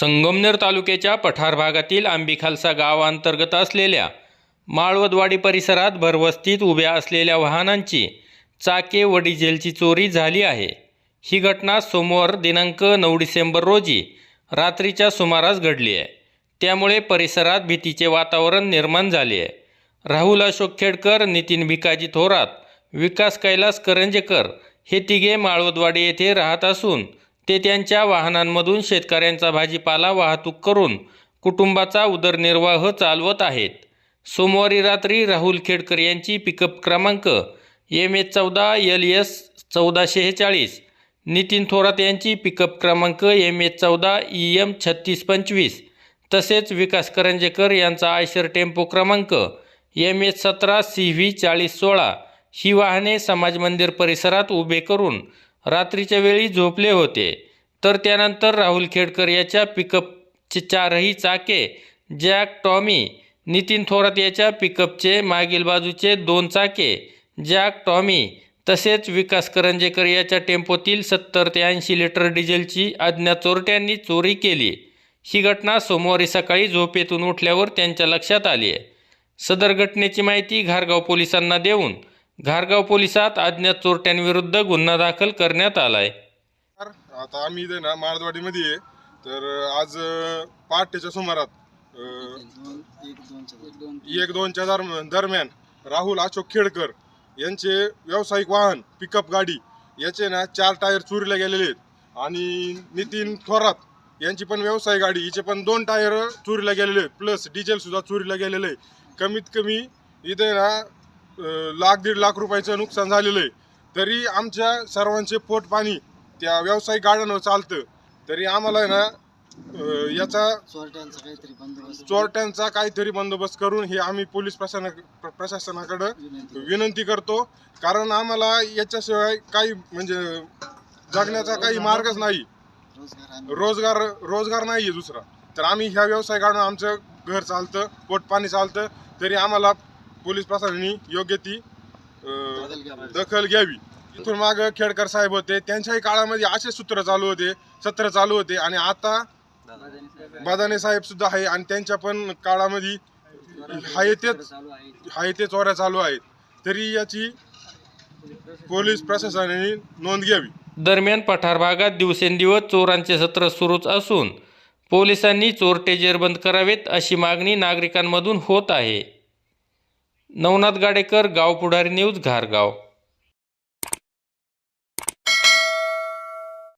संगमनेर तालुक्याच्या पठार भागातील आंबिखालसा गावांतर्गत असलेल्या माळवदवाडी परिसरात भरवस्तीत उभ्या असलेल्या वाहनांची चाके व डिझेलची चोरी झाली आहे. ही घटना सोमवार दिनांक नऊ डिसेंबर रोजी रात्रीच्या सुमारास घडली आहे. त्यामुळे परिसरात भीतीचे वातावरण निर्माण झाले आहे. राहुल अशोक खेडकर नितीन भिकाजी थोरात विकास कैलास करंजेकर हे तिघे माळवदवाडी येथे राहत असून ते त्यांच्या वाहनांमधून शेतकऱ्यांचा भाजीपाला वाहतूक करून कुटुंबाचा उदरनिर्वाह चालवत आहेत. सोमवारी रात्री राहुल खेडकर यांची पिकअप क्रमांक एम एच चौदा एल एस चौदा शेहेचाळीस नितीन थोरात यांची पिकअप क्रमांक एम एच चौदा ई एम छत्तीस पंचवीस तसेच विकास करंजेकर यांचा आयशर टेम्पो क्रमांक एम एच सतरा सी व्ही चाळीस सोळा ही वाहने समाज मंदिर परिसरात उभे करून रात्रीच्या वेळी झोपले होते. तर त्यानंतर राहुल खेडकर याच्या पिकअपचे चारही चाके जॅक टॉमी नितीन थोरात याच्या पिकअपचे मागील बाजूचे दोन चाके जॅक टॉमी तसेच विकास करंजेकर याच्या टेम्पोतील सत्तर ते ऐंशी लिटर डिझेलची अज्ञात चोरट्यांनी चोरी केली. ही घटना सोमवारी सकाळी झोपेतून उठल्यावर त्यांच्या लक्षात आली आहे. सदर घटनेची माहिती घारगाव पोलिसांना देऊन घारगाव पोलिसात अज्ञात चोरट्यांविरुद्ध गुन्हा दाखल करण्यात आलाय. आता आम्ही इथे ना मारदवाडीमध्ये आहे. तर आज अं, पहाटेच्या सुमारात अं, एक दोनच्या दरम्यान दरम्यान राहुल अशोक खेडकर यांचे व्यावसायिक वाहन पिकअप गाडी याचे ना चार टायर चोरीला गेलेले आहेत. आणि नितीन थोरात यांची पण व्यवसाय गाडी हिचे पण दोन टायर चोरीला गेलेले आहेत. प्लस डिझेल सुद्धा चोरीला गेलेलं आहे कमीत कमी इथे ना लाख दीड लाख रुपयाचं नुकसान झालेलं आहे. तरी आमच्या सर्वांचे पोट पाणी त्या व्यावसायिक गाड्यांवर चालतं. तरी आम्हाला ना अं, याचा चोरट्यांचा काहीतरी बंदोबस्त. चोरट्यांचा काहीतरी बंदोबस्त करून हे आम्ही पोलीस प्रशासना प्र- प्रशासनाकडं विनंती. विनंती करतो. कारण आम्हाला याच्याशिवाय काही म्हणजे जगण्याचा काही मार्गच नाही. रोजगार आणि रोजगार रोजगार नाही आहे दुसरा. तर आम्ही ह्या व्यवसाय काढून आमचं घर चालतं पोट पाणी चालतं. तरी आम्हाला पोलीस प्रशासनाने योग्य ती अं. दखल घ्यावी. इथून माग खेडकर साहेब होते. त्यांच्याही काळामध्ये असे सूत्र चालू होते सत्र चालू होते आणि आता बदाने साहेब सुद्धा आहे आणि त्यांच्या पण काळामध्ये हाय तेच हाय ते चोऱ्या चालू आहेत. तरी याची पोलीस प्रशासनाने नोंद घ्यावी. दरम्यान पठार भागात दिवसेंदिवस चोरांचे सत्र सुरूच असून पोलिसांनी चोरटे जेरबंद करावेत अशी मागणी नागरिकांमधून होत आहे. नवनाथ गाडेकर गाव पुढारी न्यूज घारगाव.